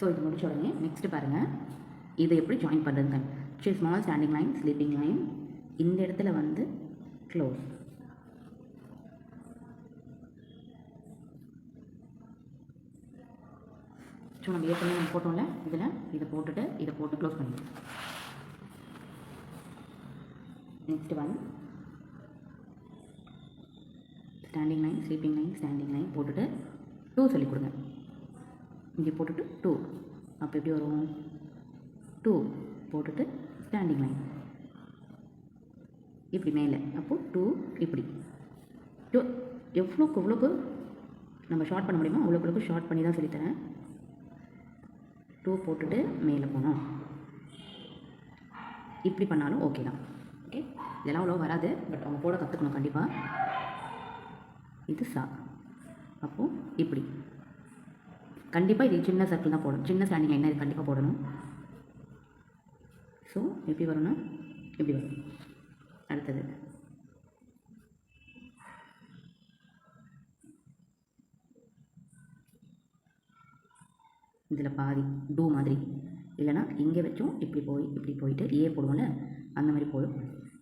So இது முடிச்ச உடனே நெக்ஸ்ட்டு பாருங்கள் இதை எப்படி ஜாயின் பண்ணுறதுங்க சரி small standing line sleeping line இந்த இடத்துல வந்து க்ளோஸ் ஸோ நம்ம ஏற்கனவே நம்ம போட்டோம்ல? இதில் இதை போட்டுட்டு இதை போட்டு க்ளோஸ் பண்ணிடுவோம் next one standing line sleeping line standing line போட்டுட்டு டூ சொல்லிக் கொடுங்க. இங்கே போட்டுட்டு டூ அப்போ எப்படி வரும்? டூ போட்டுட்டு ஸ்டாண்டிங் லைன் இப்படி மேலே. அப்போது டூ இப்படி. டூ எவ்வளோக்கு எவ்வளோக்கு நம்ம ஷார்ட் பண்ண முடியுமோ அவ்வளோக்கு ஷார்ட் பண்ணி தான் சொல்லித்தரேன். டூ போட்டுட்டு மேலே போகணும். இப்படி பண்ணாலும் ஓகே தான். ஓகே இதெல்லாம் அவ்வளோ வராது. பட் அவங்க போட கற்றுக்கணும் கண்டிப்பாக இது சா. அப்போது இப்படி. கண்டிப்பாக இது சின்ன சர்க்கிள் தான் போடணும். சின்ன ஸ்டாண்டிங் என்ன இது கண்டிப்பாக போடணும். ஸோ எப்படி வரும்னா இப்படி வரும் அடுத்தது. இதில் பாதி டூ மாதிரி. இல்லைனா இங்கே வச்சும் இப்படி போய் இப்படி போயிட்டு ஏ போடுவோம்ல அந்த மாதிரி போடும்.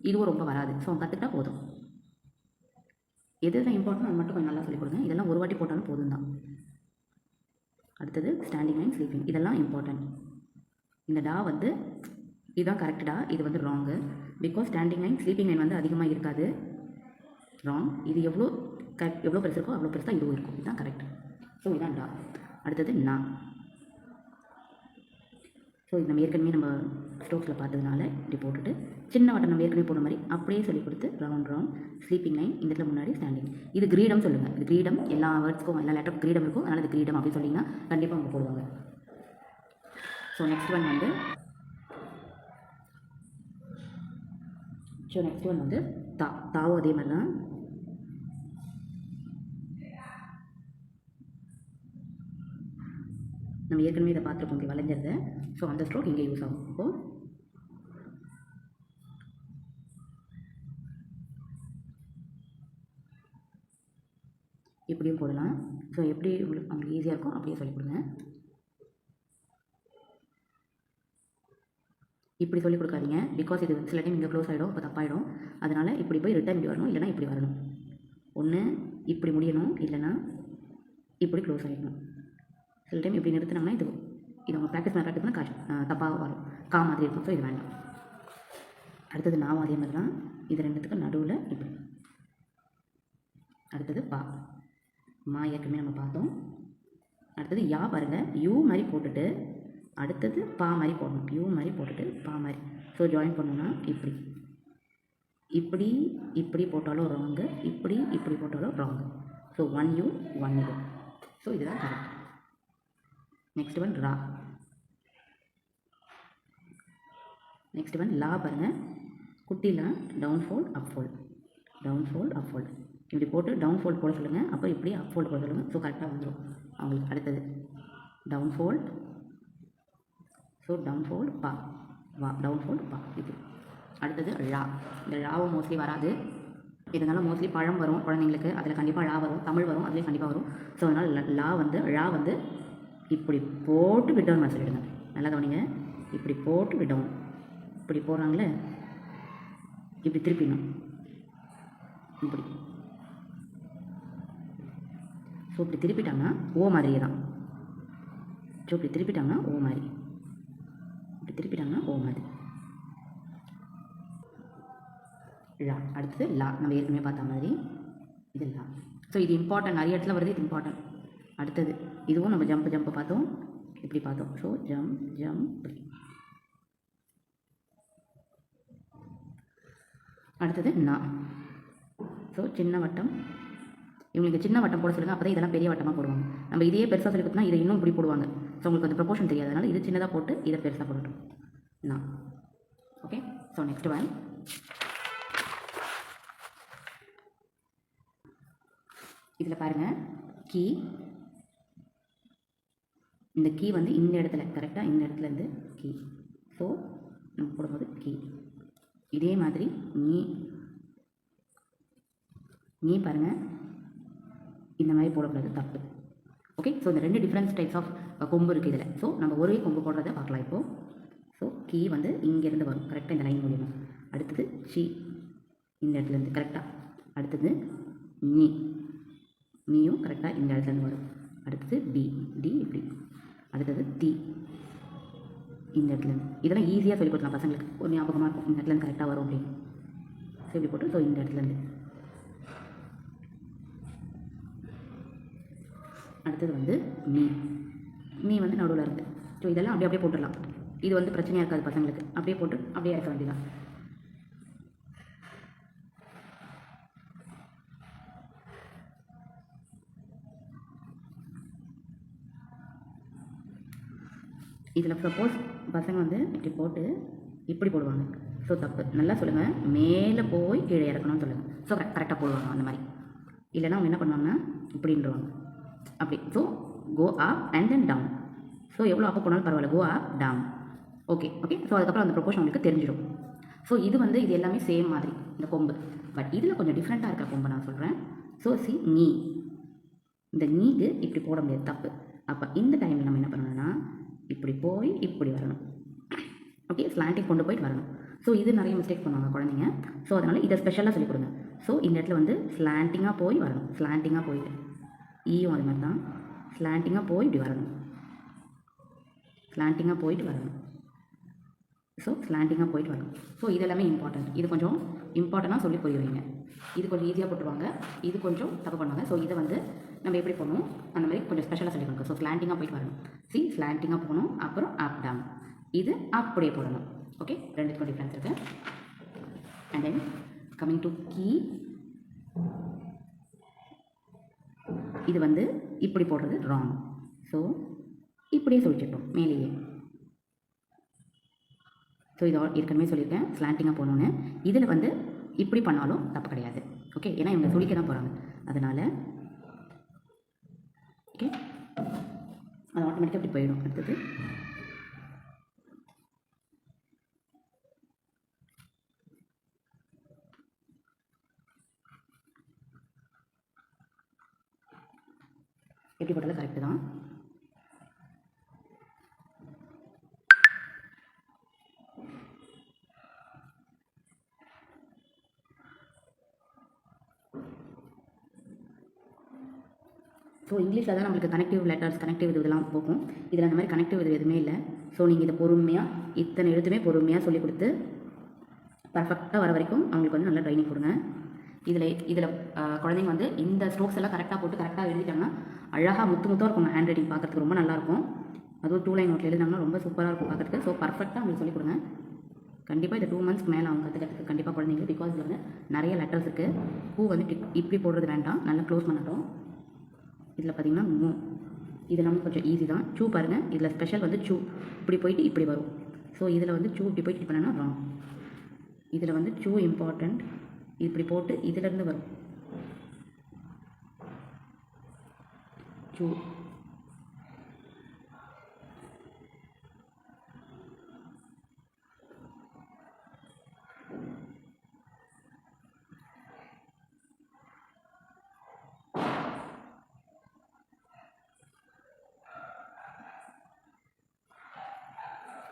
இதுவும் ரொம்ப வராது. ஸோ கற்றுக்கிட்டா போதும். எது தான் இம்பார்ட்டன்ட் அது மட்டும் கொஞ்சம் நல்லா சொல்லிக் கொடுங்க. இதெல்லாம் ஒரு வாட்டி போட்டாலும் போதும் தான் அடுத்தது ஸ்டாண்டிங் லைன் ஸ்லீப்பிங் இதெல்லாம் இம்பார்ட்டன்ட் இந்த டா வந்து இதுதான் டா? இது வந்து wrong because standing line sleeping line வந்து அதிகமாக இருக்காது. ராங் இது எவ்வளோ கரெக்ட் எவ்வளோ பெருசு இருக்கோ அவ்வளோ பெருசாக இதுவும் இருக்கும். இதுதான் கரெக்ட் ஸோ இதான் டா. அடுத்தது நா ஸோ இது நம்ம ஏற்கனவே நம்ம ஸ்டோக்ஸில் பார்த்ததுனால இப்படி போட்டுட்டு சின்ன வட்டம் நம்ம ஏற்கனவே போன மாதிரி அப்படியே சொல்லி கொடுத்து ரவுண்ட் ரவுண்ட் ஸ்லீப்பிங் லைன் இந்த இடத்துல முன்னாடி ஸ்டாண்டிங் இது கிரீடம் சொல்லுங்கள் இது கிரீடம் எல்லா வேர்ட்ஸ்க்கும் எல்லா லெட்டர் கிரீடம் இருக்கும். அதனால் இது கிரீடம் அப்படின்னு சொன்னீங்கன்னா கண்டிப்பாக அவங்க போடுவாங்க. ஸோ நெக்ஸ்ட் ஒன் வந்து ஸோ நெக்ஸ்ட் ஒன் வந்து தா தாவும் அதே மாதிரி தான். நம்ம ஏற்கனவே இதை பார்த்துருக்கோம் இங்கே வளைஞ்சது. ஸோ அந்த ஸ்ட்ரோக் இங்கே யூஸ் ஆகும் இப்போ இப்படியும் போடலாம். ஸோ எப்படி உங்களுக்கு அவங்களுக்கு ஈஸியாக இருக்கும் அப்படியே சொல்லிக் கொடுங்க. இப்படி சொல்லிக் கொடுக்காதீங்க. பிகாஸ் இது சில டைம் இங்கே க்ளோஸ் ஆகிடும் இப்போ தப்பாயிடும். அதனால் இப்படி போய் ரிட்டர்ன் இப்படி வரணும் இல்லைனா இப்படி வரணும். ஒன்று இப்படி முடியணும் இல்லைனா இப்படி க்ளோஸ் ஆகிடணும் சில டைம் இப்படி நிறுத்தினோம்னா இது இது அவங்க ப்ராக்டிஸ் பண்ண ப்ராக்டிஸ் பண்ண காஷ் தப்பாக வரும். கா மாதிரி இருக்கும் ஸோ இது வேண்டாம். அடுத்தது நாவும் அதே மாதிரி தான். இது ரெண்டுத்துக்கும் நடுவில் இப்படி. அடுத்தது பா. மா ஏற்கனவே நம்ம பார்த்தோம். அடுத்தது யா பாருங்கள் யூ மாதிரி போட்டுட்டு அடுத்தது பா மாதிரி போடணும். யூ மாதிரி போட்டுட்டு பா மாதிரி. ஸோ ஜாயின் பண்ணோன்னா இப்படி. இப்படி இப்படி போட்டாலும் ராங்கு இப்படி இப்படி போட்டாலும் wrong so one U one U so இதுதான் கரெக்ட் நெக்ஸ்ட் ஒன் ரா நெக்ஸ்ட் ஒன் லா பாருங்கள் குட்டிலா down fold up fold down fold up fold இப்படி போட்டு டவுன் ஃபோல்ட் போட சொல்லுங்கள் அப்புறம் இப்படி அப் ஃபோல்ட் போட சொல்லுங்கள் ஸோ கரெக்டாக வந்துடும் அவங்களுக்கு அடுத்தது. Down fold so down fold பா வா டவுன் ஃபோல்ட் பா இது. அடுத்தது ழா இந்த ழாவும் மோஸ்ட்லி வராது. இருந்தாலும் மோஸ்ட்லி பழம் வரும் குழந்தைங்களுக்கு. அதில் கண்டிப்பாக ழா வரும். தமிழ் வரும். அதுலேயும் கண்டிப்பாக வரும். ஸோ அதனால் லா வந்து ழா வந்து இப்படி போட்டு விடவும் நான் சொல்லிடுங்க நல்லா கவனிங்க. இப்படி போட்டு விடவும் இப்படி போடுறாங்களே? இப்படி திருப்பிடணும். இப்படி. ஸோ இப்படி திருப்பிட்டாங்கன்னா ஓ மாதிரியே தான். ஸோ இப்படி திருப்பிட்டாங்கன்னா ஓ மாதிரி. இப்படி திருப்பிட்டாங்கன்னா ஓ மாதிரி. லா. அடுத்தது லா. நம்ம ஏற்கனவே பார்த்த மாதிரி இது லா. ஸோ இது இம்பார்ட்டன்ட் நிறைய இடத்துல வருது இது இம்பார்ட்டன்ட் அடுத்தது இதுவும் நம்ம ஜம்ப் ஜம்ப் பார்த்தோம். இப்படி பார்த்தோம்? ஸோ ஜம்ப் ஜம்ப் இப்படி அடுத்தது நா. ஸோ சின்ன வட்டம். இவங்களுக்கு சின்ன வட்டம் போட சொல்லுங்கள் அப்போ தான் இதெல்லாம் பெரிய வட்டமாக போடுவாங்க. நம்ம இதையே பெருசாக சொல்லி கொடுத்தா இதை இன்னும் இப்படி போடுவாங்க. ஸோ உங்களுக்கு அந்த ப்ரொபோஷன் தெரியாதனால இது சின்னதாக போட்டு இதை பெருசாக போடட்டும். நான் ஓகே ஸோ நெக்ஸ்ட் ஒன் இதில் பாருங்கள் கீ. இந்த கீ வந்து இந்த இடத்துல கரெக்டாக இந்த இடத்துல இருந்து கீ ஸோ நம்ம போடும்போது கீ இதே மாதிரி நீ நீ பாருங்கள் இந்த மாதிரி போடக்கூடாது தப்பு. ஓகே ஸோ இந்த ரெண்டு டிஃப்ரெண்ட் டைப்ஸ் ஆஃப் கொம்பு இருக்குது இதில். ஸோ நம்ம ஒரே கொம்பு போடுறத பார்க்கலாம் இப்போது ஸோ கீ வந்து இங்கேருந்து வரும். கரெக்டாக இந்த லைன் மூலியமாக அடுத்தது ஷி இந்த இடத்துலேருந்து கரெக்டாக அடுத்தது நீ. நீயும் கரெக்டாக இந்த இடத்துலேருந்து வரும். அடுத்தது டி டி இப்படி. அடுத்தது டி இந்த இடத்துலேருந்து இதெல்லாம் ஈஸியாக சொல்லி கொடுக்கலாம் பசங்களுக்கு ஒரு ஞாபகமாக இருக்கும். இந்த இடத்துலேருந்து கரெக்டாக வரும் அப்படின்னு. ஸோ இப்படி போட்டு ஸோ இந்த இடத்துலேருந்து அடுத்தது வந்து நீ நீ வந்து நடுவில் இருக்குது ஸோ இதெல்லாம் அப்படியே அப்படியே போட்டுடலாம். இது வந்து பிரச்சனையாக இருக்காது பசங்களுக்கு. அப்படியே போட்டு அப்படியே இறக்க வேண்டியதான் இதில் சப்போஸ் பசங்க வந்து இப்படி போட்டு இப்படி போடுவாங்க. ஸோ தப்பு. நல்லா சொல்லுங்கள் மேலே போய் கீழே இறக்கணும்னு சொல்லுங்கள் ஸோ கரெக்டாக போடுவாங்க அந்த மாதிரி. இல்லைன்னா அவங்க என்ன பண்ணுவாங்கன்னா இப்படின்றவாங்க. அப்படி. So go up and then down so எவ்வளோ அப்போ போனாலும் பரவாயில்ல. Go up down okay okay so அதுக்கப்புறம் அந்த ப்ரொபோஷன் உங்களுக்கு தெரிஞ்சிடும். ஸோ இது வந்து இது எல்லாமே சேம் மாதிரி இந்த கொம்பு. பட் இதில் கொஞ்சம் டிஃப்ரெண்ட்டாக இருக்கிற கொம்பு நான் சொல்கிறேன் ஸோ சி நீ இந்த நீக்கு இப்படி போட முடியாது. தப்பு. அப்போ இந்த டைமில் நம்ம என்ன பண்ணணும்னா இப்படி போய் இப்படி வரணும். ஓகே ஸ்லாண்டிங் கொண்டு போயிட்டு வரணும். ஸோ இது நிறைய மிஸ்டேக் பண்ணுவாங்க குழந்தைங்க. ஸோ அதனால் இதை ஸ்பெஷலாக சொல்லிக் கொடுங்க. ஸோ இந்த இடத்துல வந்து ஸ்லாண்டிங்காக போய் வரணும். ஸ்லாண்டிங்காக போயிட்டு. ஈயும் அது மாதிரி தான். ஸ்லாண்டிங்காக போய் இப்படி வரணும். ஸ்லாண்டிங்காக போயிட்டு வரணும். ஸோ ஸ்லாண்டிங்காக போயிட்டு வரணும். ஸோ இது எல்லாமே இம்பார்ட்டன்ட் இது கொஞ்சம் இம்பார்ட்டண்ட்டாக சொல்லி போயிடுவீங்க வைங்க. இது கொஞ்சம் ஈஸியாக போட்டுருவாங்க. இது கொஞ்சம் தப்பு பண்ணுவாங்க. ஸோ இதை வந்து நம்ம எப்படி போகணும்? அந்த மாதிரி கொஞ்சம் ஸ்பெஷலாக சொல்லி கொடுக்கும் ஸோ ஸ்லாண்டிங்காக போயிட்டு வரணும். சி ஸ்லாண்டிங்காக போகணும். அப்புறம் அப் டவுன் இது அப்படியே போடணும். ஓகே ரெண்டுக்கும் டிஃப்ரென்ஸ் இருக்குது and then coming to key இது வந்து இப்படி போடுறது ராங் ஸோ இப்படியே சொல்லிச்சிட்டோம் மேலேயே. ஸோ இதை ஏற்கனவே சொல்லியிருக்கேன். ஸ்லாண்டிங்காக போகணுன்னு இதில் வந்து இப்படி பண்ணாலும் தப்பு கிடையாது. ஓகே ஏன்னா இவங்க சொல்லிக்க தான் போகிறாங்க அதனால் ஓகே. அது ஆட்டோமேட்டிக்காக இப்படி போயிடும் அடுத்தது. எப்படி போட்டாலும் கரெக்டு தான். ஸோ இங்கிலீஷில் தான் நம்மளுக்கு கனெக்டிவ் லெட்டர்ஸ் கனெக்டிவ் இது இதெல்லாம் போகும். இதில் அந்த மாதிரி கனெக்டிவ் இது எதுவுமே இல்லை. ஸோ நீங்கள் இதை பொறுமையாக இத்தனை எழுத்துமே பொறுமையாக சொல்லி கொடுத்து பர்ஃபெக்டாக வர வரைக்கும் அவங்களுக்கு வந்து நல்லா ட்ரைனிங் கொடுங்க. இதில் இதில் குழந்தைங்க வந்து இந்த ஸ்ட்ரோக்ஸ் எல்லாம் கரெக்டாக போட்டு கரெக்டாக எழுதிட்டாங்கன்னா அழகாக முத்து முத்தாக இருக்கும் ஹேண்ட் ரைட்டிங் பார்க்குறதுக்கு ரொம்ப நல்லாயிருக்கும் அதுவும் டூ லைன் நோட்டில் எழுதினாங்கன்னா ரொம்ப சூப்பராக இருக்கும் பார்க்குறதுக்கு. ஸோ பர்ஃபெக்டாக அவங்களுக்கு சொல்லிக் கொடுங்க. கண்டிப்பாக இந்த டூ மந்த்ஸ்க்கு மேலே அவங்க கற்றுக்கிறதுக்கு கண்டிப்பாக குழந்தைங்க பிகாஸ் இதில் வந்து நிறைய லெட்டர்ஸ் இருக்குது பூ வந்து இப்படி போடுறது வேண்டாம். நல்லா க்ளோஸ் பண்ணட்டும். இதில் பார்த்தீங்கன்னா மூ. இது நம்ம கொஞ்சம் ஈஸி தான். சூ பாருங்கள் இதில் ஸ்பெஷல் வந்து சூ இப்படி போயிட்டு இப்படி வரும். ஸோ இதில் வந்து சூ இப்படி போயிட்டு இப்படி பண்ணனா ராங் இதில் வந்து சூ இம்பார்ட்டண்ட் இப்படி போட்டு இதிலேருந்து வரும். சூ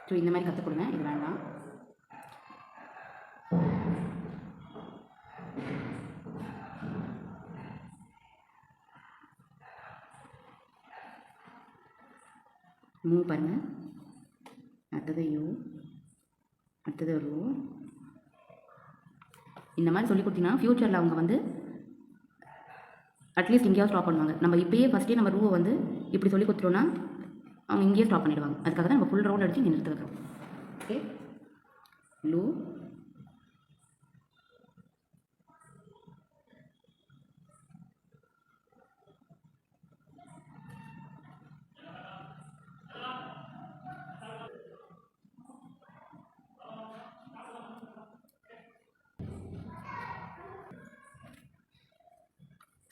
ஸோ இந்த மாதிரி கற்றுக் கொடுங்க இது வேண்டாம். மூவ் பாருங்கள் அடுத்தது யூ. அடுத்தது ரூ இந்த மாதிரி சொல்லி கொடுத்தீங்கன்னா ஃப்யூச்சரில் அவங்க வந்து அட்லீஸ்ட் இங்கேயாவது ஸ்டாப் பண்ணுவாங்க. நம்ம இப்பயே ஃபஸ்ட்டே நம்ம ரூவை வந்து இப்படி சொல்லி கொடுத்துட்டோன்னா அவங்க இங்கேயே ஸ்டாப் பண்ணிடுவாங்க. அதுக்காக தான் நம்ம ஃபுல் ரவுண்ட் அடிச்சு இங்கே நிறுத்த வைக்கிறோம். ஓகே லூ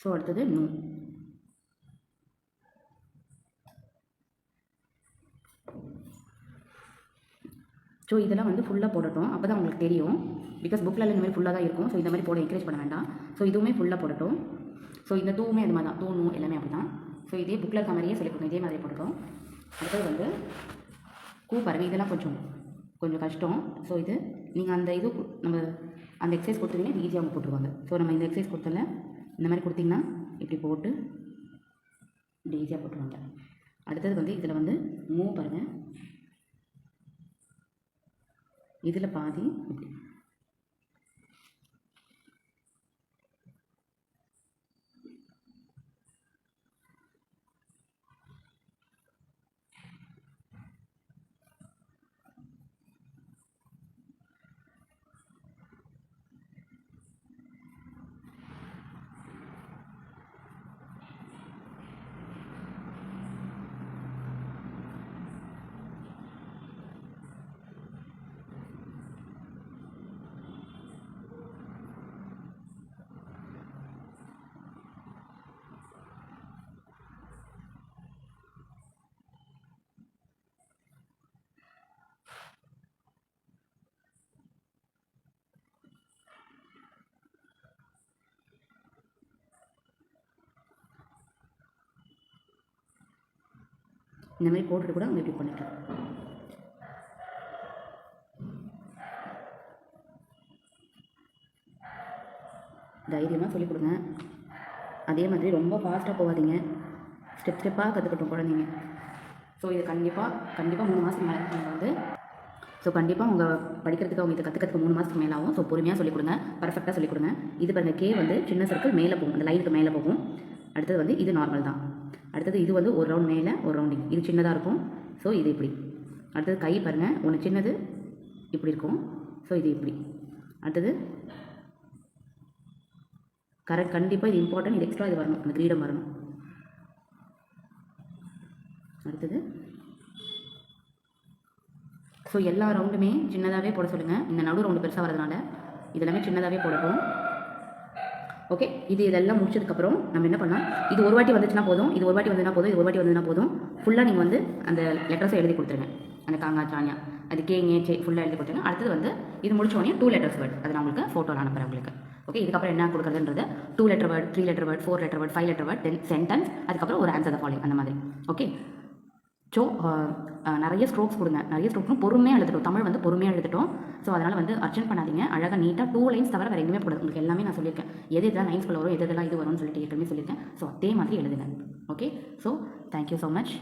ஸோ அடுத்தது நூ ஸோ இதெல்லாம் வந்து ஃபுல்லாக போடட்டும். அப்போ தான் உங்களுக்கு தெரியும். பிகாஸ் புக்கில் இந்த மாதிரி ஃபுல்லாக தான் இருக்கும். ஸோ இந்த மாதிரி போட என்கரேஜ் பண்ண வேண்டாம். ஸோ இதுவுமே ஃபுல்லாக போடட்டும். ஸோ இந்த தூவுமே அது மாதிரி தான் தூணும் எல்லாமே அப்படி தான் ஸோ இதே புக்கில் இருக்க மாதிரியே சொல்லி கொடுங்க இதே மாதிரி போட்டுக்கோம் அடுத்தது வந்து கூ பாருங்கள் இதெல்லாம் கொஞ்சம் கொஞ்சம் கஷ்டம். ஸோ இது நீங்கள் அந்த இது நம்ம அந்த எக்ஸசைஸ் கொடுத்தீங்கன்னா ஈஸியாக அவங்க போட்டுருவாங்க. ஸோ நம்ம இந்த எக்ஸசைஸ் கொடுத்தல இந்த மாதிரி கொடுத்தீங்கன்னா இப்படி போட்டு இப்படி ஈஸியாக போட்டுருவாங்க. அடுத்தது வந்து இதில் வந்து மூவ் பாருங்கள் இதில் பாதி இப்படி இந்த மாதிரி போட்டுட்டு கூட அவங்க இப்படி பண்ணிக்கலாம் தைரியமாக சொல்லிக் கொடுங்க. அதே மாதிரி ரொம்ப ஃபாஸ்ட்டாக போகாதீங்க. ஸ்டெப் ஸ்டெப்பாக கற்றுக்கட்டும் குழந்தைங்க. ஸோ இது கண்டிப்பாக கண்டிப்பாக மூணு மாதத்துக்கு மேலே நீங்கள் வந்து ஸோ கண்டிப்பாக உங்கள் படிக்கிறதுக்கு அவங்க இதை கற்றுக்கிறதுக்கு மூணு மாதத்துக்கு மேலே ஆகும் ஸோ பொறுமையாக சொல்லிக் கொடுங்க. பர்ஃபெக்டாக சொல்லிக் கொடுங்க. இது பாருங்கள் கே வந்து சின்ன சர்க்கிள் மேலே போகும். அந்த லைனுக்கு மேலே போகும். அடுத்தது வந்து இது நார்மல் தான். அடுத்தது இது வந்து ஒரு ரவுண்ட் மேலே ஒரு ரவுண்டிங் இது சின்னதாக இருக்கும். ஸோ இது இப்படி. அடுத்தது கை பாருங்கள் ஒன்று சின்னது இப்படி இருக்கும். ஸோ இது இப்படி. அடுத்தது கரெக்ட் கண்டிப்பாக இது இம்பார்ட்டன்ட் இது எக்ஸ்ட்ரா இது வரணும். அந்த கிரீடம் வரணும். அடுத்தது ஸோ எல்லா ரவுண்டுமே சின்னதாகவே போட சொல்லுங்கள் இந்த நடு ரவுண்டு பெருசாக வரதுனால இதெல்லாமே சின்னதாகவே போடட்டும். ஓகே இது இதெல்லாம் முடிச்சதுக்கப்புறம் நம்ம என்ன பண்ணலாம்? இது ஒரு வாட்டி வந்துச்சுன்னா போதும் இது ஒரு வாட்டி வந்ததுனா போதும் இது ஒரு வாட்டி வந்துன்னா போதும். ஃபுல்லாக நீங்கள் வந்து அந்த லெட்டர்ஸை எழுதி கொடுத்துருங்க. அந்த காங்கா சானியா அது கேங்க சே ஃபுல்லாக எழுதி கொடுத்துருங்க. அடுத்தது வந்து இது முடிச்ச உடனே டூ லெட்டர்ஸ் வேர்ட் அது நான் உங்களுக்கு ஃபோட்டோவில் அனுப்புகிறேன் உங்களுக்கு. ஓகே இதுக்கப்புறம் என்ன கொடுக்குறதுன்றது? Two letter word three letter word four letter word five letter word then sentence அதுக்கப்புறம் ஒரு ஆன்சர் ஃபாலோ அந்த மாதிரி. ஓகே ஸோ நிறைய ஸ்ட்ரோக்ஸ் கொடுங்க. நிறைய ஸ்ட்ரோக்ஸும் பொறுமையாக எழுதிட்டோம். தமிழ் வந்து பொறுமையாக எழுதிட்டோம். ஸோ அதனால் வந்து அர்ஜென்ட் பண்ணாதீங்க. அழகாக நீட்டாக டூ லைன்ஸ் தவிர வேறு எங்கேயுமே போடாது. உங்களுக்கு எல்லாமே நான் சொல்லியிருக்கேன். எது இதெல்லாம் லைன்ஸ்குள்ள வரும் எது இதெல்லாம் இது வரும்னு சொல்லிட்டு ஏற்கனவே சொல்லியிருக்கேன். ஸோ அதே மாதிரி எழுதுங்க. Okay? So thank you so much